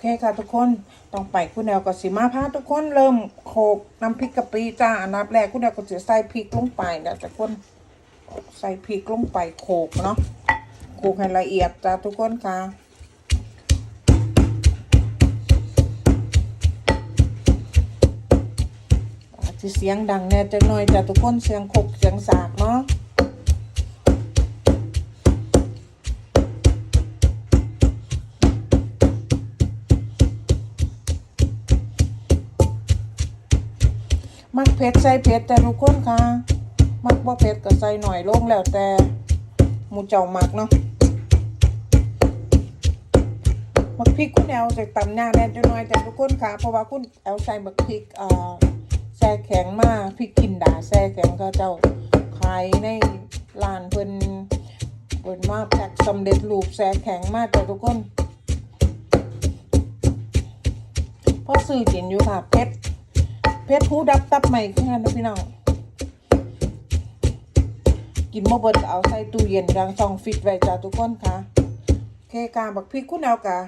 เคค่ะทุกคนต้องไปคุณแนวก็สิมาพาทุกคนเริ่มโขกน้ำพริกกะปิจ้าอันดับแรกคุณแนวก็จะใส่พริกลงไปนะทุกคนใส่พริกลงไปโขกเนาะโขกให้ละเอียดจ้าทุกคนค่ะอาจจะเสียงดังแน่จังหน่อยจ้าทุกคนเสียงโขกเสียงสากเนาะ เผ็ดใส่เผ็ดแต่ทุกคนค่ะ มักบ่เผ็ดก็ใส่หน่อยลงแล้วแต่หมูเจ้ามักเนาะมักพริกคุณแอลใส่ตำย่าแน่จังหน่อยแต่ทุกคนค่ะ เพราะว่าคุณแอลใส่มักพริกอ่าแช่แข็งมากพริกกินดาแช่แข็งก็เจ้าขายในร้านเพิ่นเพิ่นมาแพ็คสำเร็จรูปแช่แข็งมากแต่ทุกคนเพราะซื้อกินอยู่ค่ะเผ็ด เพชรหูดับตับใหม่ขึ้นนะพี่น้องกินโมเบิดเอาใส่ตู้เย็นรังซองฟิตไว้จ้าทุกคนค่ะเคกาบักพริกคุณเอากะ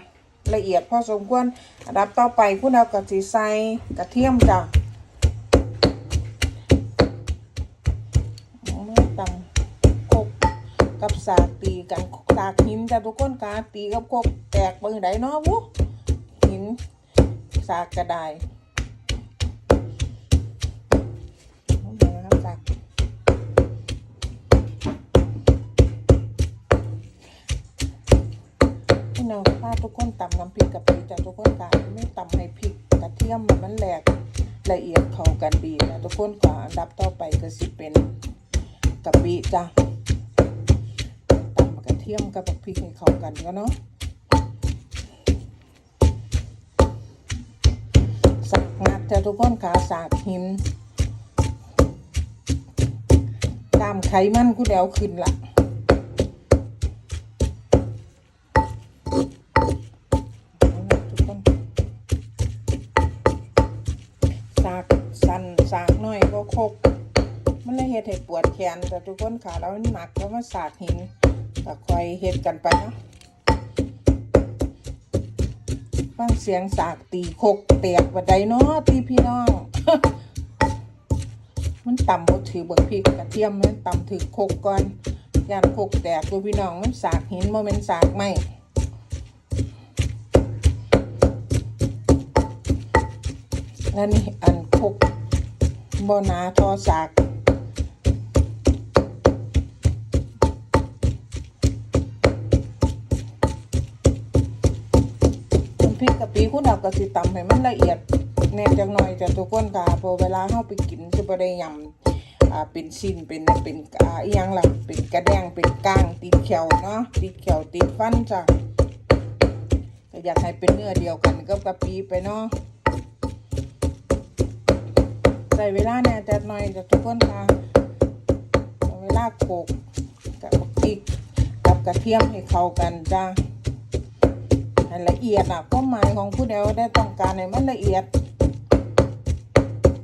ละเอียดพอสมควรอันดับต่อไปคุณเอากะสีใส่กระเทียมจ้าตำคกกับสากตีกันสากหินจ้าทุกคนค่ะตีกับคกแตกเบอร์ไหนเนาะวุหินสากกระได ที่เราพาทุกคนตำน้ำพริกกะปิจากทุกคนการไม่ตำให้พริกกระเทียมมันแหลกละเอียดเข้ากันดีนะทุกคนก็อันดับต่อไปก็สิเป็นกะปิจ้ะตำกระเทียมกับพริกให้เข้ากันก็เนาะสักงัดจ้ะทุกคนขาสากหินตามไขมันกูเดวขึ้นละ คกมันเลยเฮ็ดให้ปวดแขนแต่ทุกคนขาแล้วมันหนักแล้วมันสากหินก็คอยเฮ็ดกันไปเนาะฟังเสียงสากตีคกแตกบัดใดเนาะตีพี่น้อง มันต่ำบ่ถือเบิกพริกกระเทียมมันต่ำถือโคกก่อนยานโคกแตกดูพี่น้องมันสากหินบ่แม่นสากไม้แล้วนี่อันโคก บ่หนาทอสากพริกกะปิคุณเอากระสิตำให้มันละเอียดแน่จังหน่อยจะทุกคนค่ะพอเวลาเฮาไปกินจะบ่ได้ยำอ่าเป็นชิ้นเป็นเป็นอ่าอีหยังล่ะเป็นกระแดงเป็นก้างติดแขวเนาะติดแขวติดฟันจ้ะก็อยากให้เป็นเนื้อเดียวกันกับกะปิไปเนาะ ใส่เวลาแน่จัดหน่อยจะทุกคนค่ะเวลาโขกกับพริกกับกระเทียมให้เข้ากันจ้ะให้ละเอียดอะความหมายของผู้เดียวได้ต้องการให้มันละเอียด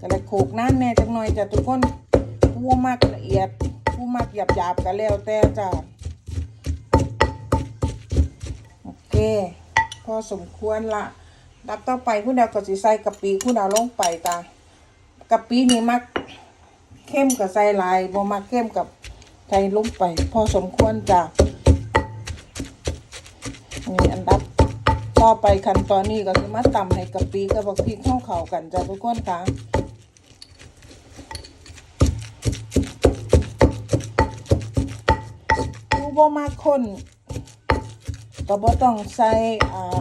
ก็เลยโขกน้ำแน่จังหน่อยจ้ะทุกคนผู้มากละเอียดผู้มากหยาบหยาบก็แล้วแต่จ้ะโอเค พอสมควรละดับต่อไปคุณดาวก็สิใส่กะปิคุณดาวลงไปจ้ะ กะปินี่มักเข้มกับใส่ลายบ่มักเข้มกับใส่ลงไป พอสมควรจ้ะนี่อันดับต่อไปขั้นตอนนี้ก็คือมาตำให้กะปิกับบักพริกเข้าเข้ากันจ้ะทุกคนค่ะผู้บ่มาคนก็บ่ต้องใส่อ่า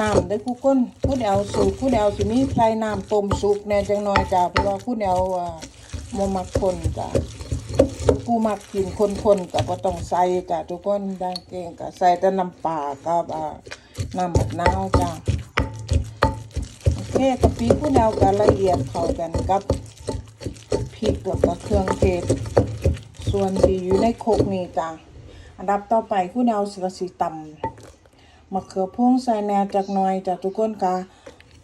น้ำเด้อผู้คนผู้แนวสูตรผู้แนวสิมีใส่น้ำต้มสุกแน่จังน้อยจ้ะเพราะว่าผู้แนวอ่าบ่มักคนจ้ะผู้มักกินคนๆก็บ่ต้องใส่จ้ะทุกคนดังเก่งก็ใส่แต่น้ำปลากับอ่าน้ำมะนาวจ้ะโอเคกะปิผู้แนวกันละเอียดเข้ากันกับพริกแล้วก็เครื่องเทศส่วนที่อยู่ในโคกนี่จ้ะอันดับต่อไปผู้แนวสิกสิตำ มะเขือพวงใส่แนวจากหน่อยจ้ะทุกคนกะ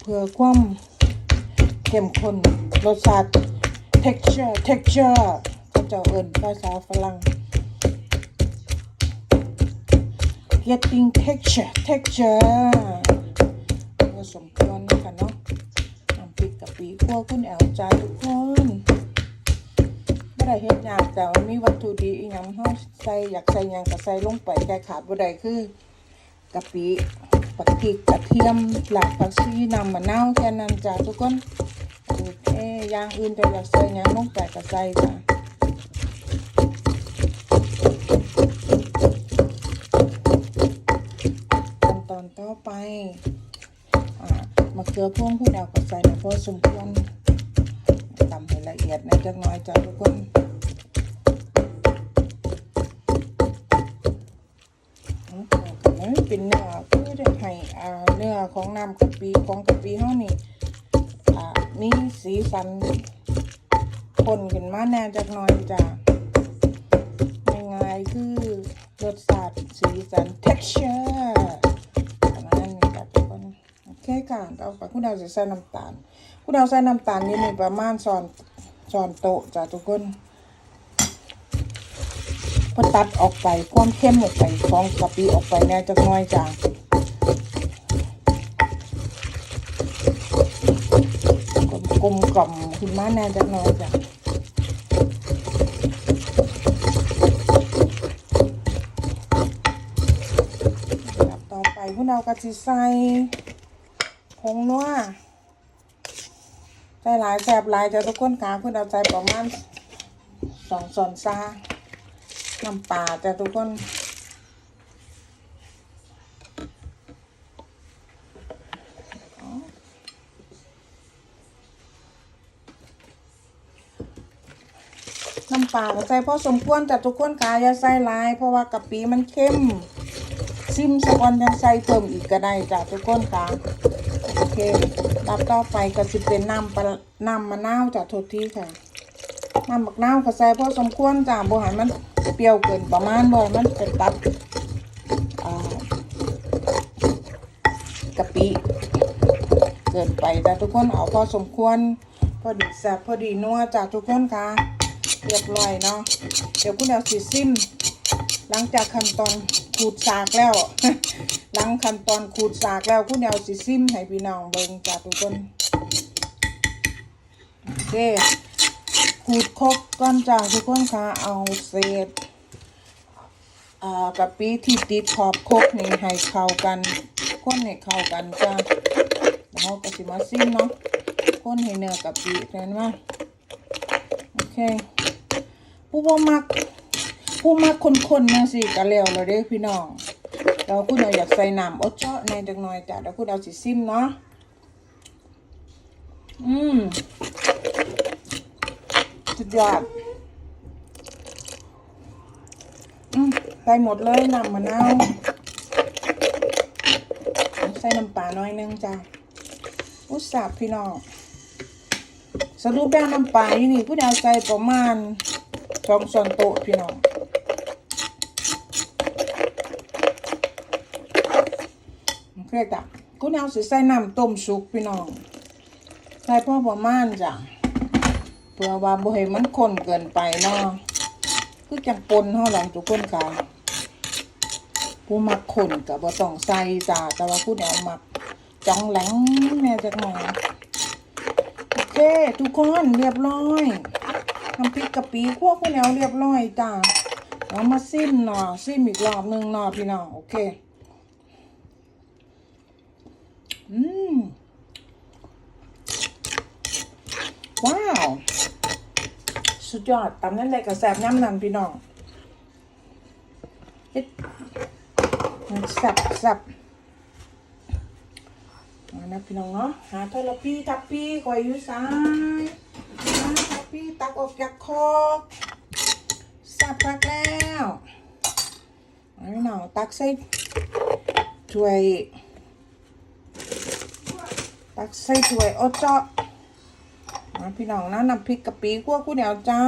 เพื่อความเข้มข้นรสชาติ texture texture เขาเจ้าเอิ้นภาษาฝรั่ง getting texture texture ผสมควรนะคะเนาะน้ำพริกกะปิคั่วคุณแอลใจทุกคนไม่ได้เฮ็ดยากแต่ว่ามีวัตถุดิบอีหยังเฮาใส่อยากใส่หยังก็ใส่ลงไปแค่ขาดบ่ได้คือ กะปิปักพริกกระเทียมหลักผักชีน้ำมะนาวแค่นั้นจ้ะทุกคนโอเคอย่างอื่นจะอยากใส่หยังลงไปก็ใส่จ้ะขั้นตอนต่อไปอ่ามะเขือพวงผู้ดาวก็ใส่ในพอสมควรตำให้ละเอียดในจักน้อยจ้ะทุกคน มันเป็นเนื้อเพื่อจะให้อ่าเนื้อของน้ำกะปิของกะปิเฮานี่อ่ามีสีสันคนขึ้นมาแน่จักน้อยจ้ะง่ายๆคือรสชาติสีสัน texture ประมาณนี้ค่ะทุกคนโอเคค่ะต่อไปคุณดาวจะใส่น้ำตาลคุณดาวใส่น้ำตาลนี่นี่ประมาณช้อนช้อนโต๊ะจ้ะทุกคน พอตัดออกไปความเข้มออกไปของกะปิออกไปแน่จักน้อยจ้ะกลมกล่อมขึ้นมาแน่จักน้อยจ้ะต่อไปพวกเราก็จะใส่ผงนัวใส่หลายแสบหลายจะทุกคนขาพวกเราใส่ประมาณสองส่วนซา น้ำปลาจ้ะทุกคนน้ำปลาก็ใส่พอสมควรแต่ทุกคนขาอย่าใส่ลาย เพราะว่ากะปิมันเข้ม ซิมสกอนยังใส่เพิ่มอีกก็ได้จ้ะทุกคนค่ะโอเครับต่อไปก็สิเป็นน้ำปลาน้ำมะนาวจ้ะโทษทีค่ะน้ำมะนาวก็ใส่พอสมควรจ้ะบ่ให้มัน ปรี้ยวเกินประมาณบ่ให้มันเป็นตัดกะปิเกินไปจ้ะทุกคนเอาพอสมควร พอดีแซ่บพอดีนัวจ้ะทุกคนค่ะเรียบร้อยเนาะเดี๋ยวคุณเอาสิซิมหลังจากขั้นตอนขูดสากแล้ว หลังขั้นตอนขูดสากแล้วคุณแนวสิซิมให้พี่น้องเบิ่งจ้าทุกคนโอเคขูดครบก่อนจ้าทุกคนค่ะเอาเศษ กะปิที่ติดขอบครกนี่ให้เข้ากันคนให้เข้ากันจ้าแล้วเราก็สิมาซิมเนาะคนให้เนื้อกะปิเห็นไหมโอเคผู้บ่มักผู้มาคนๆนะสิกะแล้วเราเด้พี่น้องเราคุณเอาอยากใส่น้ำอดเจาะในจักหน่อยจ้ะเดี๋ยวคุณเอาสิซิมเนาะอืมสุดยอดอืม ใส่หมดเลยน้ำมะนาวใส่น้ำปลาน้อยนึงจ้ะอุตส่าห์พี่น้องสรุปแล้วน้ำปลานี่นี่คุณเอาใส่ประมาณสองช้อนโต๊ะพี่น้องโอเคจ้ะคุณเอาสิใส่น้ำต้มสุกพี่น้องใส่พ่อประมาณจ้ะเพื่อว่าบ่ให้มันข้นเกินไปเนาะคือจังปนเฮาหลังทุกคนค่ะ ผู้มักขนก็บ่ต้องใส่จ้ะแต่ว่าผู้แนวมักจ้องแหลงแม่จักหน่อยโอเค ทุกคนเรียบร้อยน้ำพริกกะปิพวกผู้แนวเรียบร้อยจ้ะเอามาซิมเนาะซิมอีกรอบหนึ่งเนาะพี่น้องโอเคอืมว้าว สุดยอดตำนั่นเลยกับแซบย่ำนันพี่น้อง เฮ็ดแซบแซบมานะพี่น้องเนาะหาทอลพี่ทับพี่คอยอยู่ซ้ายหาทับพี่ตักออกจากคอกแซบพักแล้วมาพี่น้องตักใส่ถ้วยตักใส่ถ้วยโอเจาะมาพี่น้องนะน้ำพริกกะปิคั่วกู้เดียวจ้า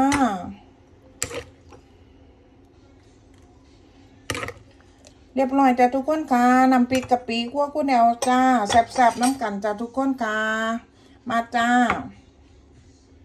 เรียบร้อยจ้าทุกคนค่ะน้ำพริกกะปิคั่วกู้เดียวจ้าแซ่บๆน้ำกันจ้าทุกคนค่ะมาจ้า